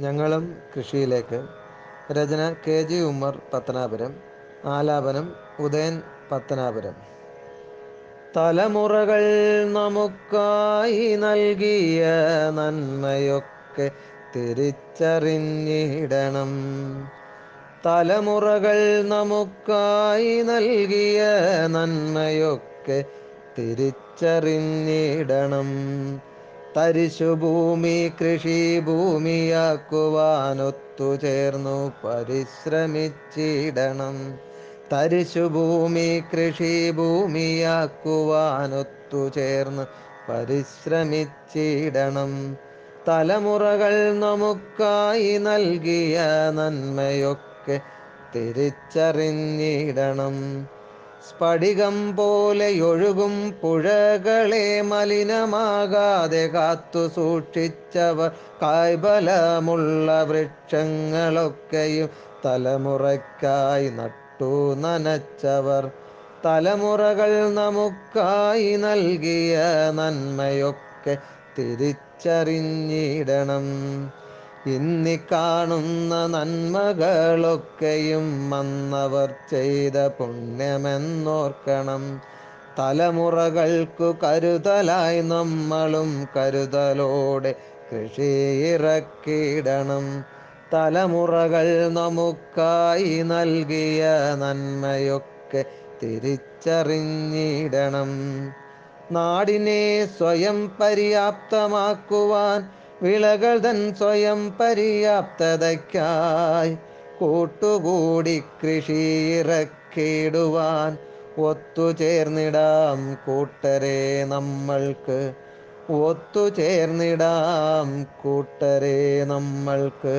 ഞങ്ങളും കൃഷിയിലേക്ക്. രചന കെ ജി ഉമ്മർ പത്തനാപുരം. ആലാപനം ഉദയൻ പത്തനാപുരം. തലമുറകൾ നമുക്കായി നൽകിയ നന്മയൊക്കെ തിരിച്ചറിഞ്ഞിടണം. തലമുറകൾ നമുക്കായി നൽകിയ നന്മയൊക്കെ തിരിച്ചറിഞ്ഞിടണം. തരിശുഭൂമി കൃഷിഭൂമിയാക്കുവാനൊത്തുചേർന്നു പരിശ്രമിച്ചിടണം. തരിശുഭൂമി കൃഷിഭൂമിയാക്കുവാനൊത്തുചേർന്ന് പരിശ്രമിച്ചിടണം. തലമുറകൾ നമുക്കായി നൽകിയ നന്മയൊക്കെ തിരിച്ചറിഞ്ഞിടണം. സ്ഫടികം പോലെ ഒഴുകും പുഴകളെ മലിനമാകാതെ കാത്തു സൂക്ഷിച്ചവർ കായ്ബലമുള്ള വൃക്ഷങ്ങളൊക്കെയും തലമുറയ്ക്കായി നട്ടു നനച്ചവർ. തലമുറകൾ നമുക്കായി നൽകിയ നന്മയൊക്കെ തിരിച്ചറിഞ്ഞിടണം. ഇന്നി കാണുന്ന നന്മകളൊക്കെയും വന്നവർ ചെയ്ത പുണ്യമെന്നോർക്കണം. തലമുറകൾക്കു കരുതലായി നമ്മളും കരുതലോടെ കൃഷി ഇറക്കിയിടണം. തലമുറകൾ നമുക്കായി നൽകിയ നന്മയൊക്കെ തിരിച്ചറിഞ്ഞിടണം. നാടിനെ സ്വയം പര്യാപ്തമാക്കുവാൻ വിളകൾ തൻ സ്വയം പര്യാപ്തതയ്ക്കായി കൂട്ടുകൂടി കൃഷി ഇറക്കിയിടുവാൻ ഒത്തുചേർന്നിടാം കൂട്ടരെ നമ്മൾക്ക്. ഒത്തുചേർന്നിടാം കൂട്ടരെ നമ്മൾക്ക്.